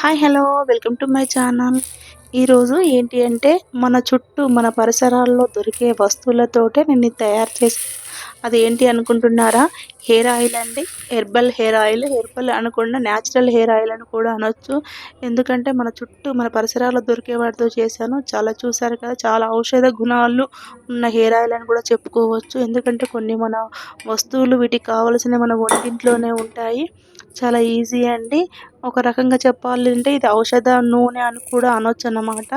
Hi hello welcome to my channel ఈరోజు ఏంటి అంటే మన చుట్టూ మన పరిసరాల్లో దొరికే వస్తువులతోటే నేను తయారు చేసి అది ఏంటి అనుకుంటున్నారా? హెయిర్ ఆయిల్ అండి. హెర్బల్ హెయిర్ ఆయిల్ హెర్బల్ అనకుండా న్యాచురల్ హెయిర్ ఆయిల్ అని కూడా అనొచ్చు. ఎందుకంటే మన చుట్టూ మన పరిసరాల్లో దొరికే వాటితో చేశాను. చాలా చూసారు కదా చాలా ఔషధ గుణాలు ఉన్న హెయిర్ ఆయిల్ అని కూడా చెప్పుకోవచ్చు. ఎందుకంటే కొన్ని మన వస్తువులు వీటికి కావలసిన మన వంటింట్లోనే ఉంటాయి. చాలా ఈజీ అండి. ఒక రకంగా చెప్పాలంటే ఇది ఔషధ నూనె అని కూడా అనొచ్చు అన్నమాట.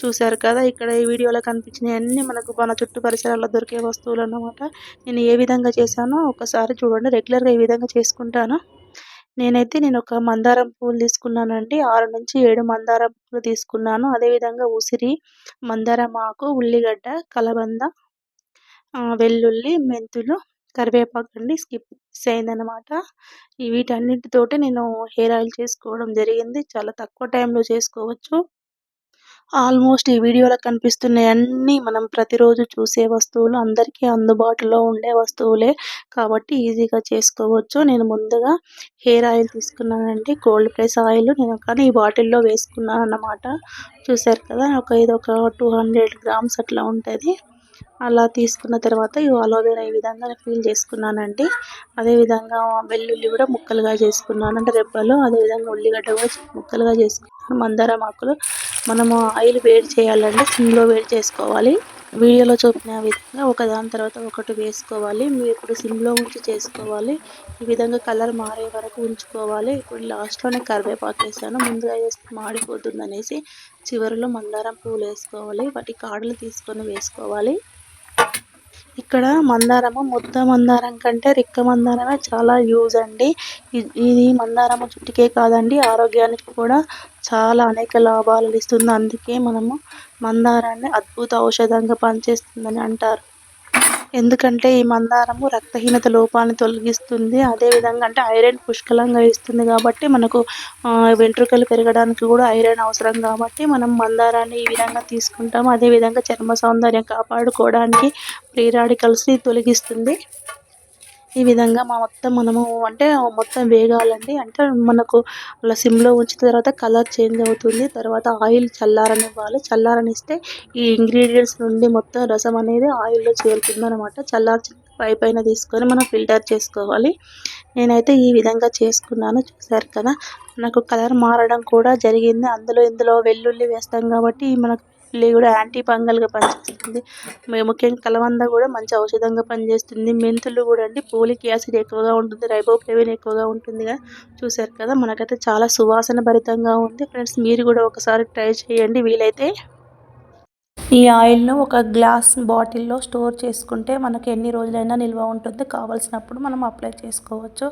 చూశారు కదా ఇక్కడ ఈ వీడియోలో కనిపించినవి అన్నీ మనకు మన చుట్టూ పరిసరాల్లో దొరికే వస్తువులు అన్నమాట. నేను ఏ విధంగా చేశానో ఒకసారి చూడండి రెగ్యులర్గా ఏ విధంగా చేసుకుంటాను. నేనైతే నేను ఒక మందారం పూలు తీసుకున్నానండి ఆరు నుంచి ఏడు మందారం పూలు తీసుకున్నాను. అదేవిధంగా ఉసిరి మందారం ఆకు ఉల్లిగడ్డ కలబంద వెల్లుల్లి మెంతులు కరివేపాకు అండి స్కిప్ అయిందనమాట వీటన్నిటితోటి నేను హెయిర్ ఆయిల్ చేసుకోవడం జరిగింది. చాలా తక్కువ టైంలో చేసుకోవచ్చు. ఆల్మోస్ట్ ఈ వీడియోలో కనిపిస్తున్నాయి అన్నీ మనం ప్రతిరోజు చూసే వస్తువులు అందరికీ అందుబాటులో ఉండే వస్తువులే కాబట్టి ఈజీగా చేసుకోవచ్చు. నేను ముందుగా హెయిర్ ఆయిల్ తీసుకున్నానండి. కోల్డ్ ప్రెస్ ఆయిల్ నేను కానీ ఈ బాటిల్లో వేసుకున్నాను అన్నమాట చూసారు కదా ఒక ఇది ఒక టూ హండ్రెడ్ గ్రామ్స్ అట్లా ఉంటుంది. అలా తీసుకున్న తర్వాత ఈ అలోవెరా ఈ విధంగా ఫీల్ చేసుకున్నానండి. అదేవిధంగా వెల్లుల్లి కూడా ముక్కలుగా చేసుకున్నాను. అంటే రెబ్బలు అదేవిధంగా ఉల్లిగడ్డ కూడా ముక్కలుగా చేసుకున్నాను. మందారం ఆకులు మనము ఆయిల్ వేడి చేయాలండి సిమ్లో వేడి చేసుకోవాలి. వీడియోలో చూపిన విధంగా ఒక దాని తర్వాత ఒకటి వేసుకోవాలి. మీరు ఇప్పుడు సిమ్లో ఉంచి చేసుకోవాలి. ఈ విధంగా కలర్ మారే వరకు ఉంచుకోవాలి. ఇప్పుడు లాస్ట్లోనే కరివేపాకు వేసాను. ముందుగా వేస్తే మాడిపోతుంది అనేసి చివరిలో మందారం పూలు వేసుకోవాలి. వాటి కాడలు తీసుకొని వేసుకోవాలి. ఇక్కడ మందారము ముద్ద మందారం కంటే రిక్క మందారమే చాలా యూజ్ అండి. ఇది మందారము చుట్టుకే కాదండి ఆరోగ్యానికి కూడా చాలా అనేక లాభాలు ఇస్తుంది. అందుకే మనము మందారాన్ని అద్భుత ఔషధంగా పనిచేస్తుందని అంటారు. ఎందుకంటే ఈ మందారము రక్తహీనత లోపాన్ని తొలగిస్తుంది. అదేవిధంగా అంటే ఐరన్ పుష్కలంగా ఇస్తుంది కాబట్టి మనకు వెంట్రుకలు పెరగడానికి కూడా ఐరన్ అవసరం కాబట్టి మనం మందారాన్ని ఈ విధంగా తీసుకుంటాము. అదేవిధంగా చర్మ సౌందర్యం కాపాడుకోవడానికి ఫ్రీ రాడికల్స్ని తొలగిస్తుంది. ఈ విధంగా మా మొత్తం మనము అంటే మొత్తం వేగాలండి. అంటే మనకు అలా సిమ్లో ఉంచిన తర్వాత కలర్ చేంజ్ అవుతుంది. తర్వాత ఆయిల్ చల్లారనివ్వాలి. చల్లారనిస్తే ఈ ఇంగ్రీడియంట్స్ నుండి మొత్తం రసం అనేది ఆయిల్లో చేరుతుంది అనమాట చల్లార్చి పై పైన తీసుకొని మనం ఫిల్టర్ చేసుకోవాలి. నేనైతే ఈ విధంగా చేసుకున్నాను. చూసారు కదా? నాకు కలర్ మారడం కూడా జరిగింది. అందులో ఇందులో వెల్లుల్లి వేస్తాం కాబట్టి మనకు ఇల్లి కూడా యాంటీ ఫంగల్గా పనిచేస్తుంది. ముఖ్యంగా కలవంద కూడా మంచి ఔషధంగా పనిచేస్తుంది. మెంతులు కూడా అండి పోలిక్ యాసిడ్ ఎక్కువగా ఉంటుంది రైబోప్లేవిన్ ఎక్కువగా ఉంటుందిగా చూసారు కదా మనకైతే చాలా సువాసన భరితంగా ఉంది. ఫ్రెండ్స్ మీరు కూడా ఒకసారి ట్రై చేయండి. వీలైతే ఈ ఆయిల్ను ఒక గ్లాస్ బాటిల్లో స్టోర్ చేసుకుంటే మనకు ఎన్ని రోజులైనా నిల్వ ఉంటుంది. కావాల్సినప్పుడు మనం అప్లై చేసుకోవచ్చు.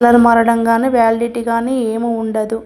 కలర్ మారడం కానీ వ్యాలిడిటీ కానీ ఏమీ ఉండదు.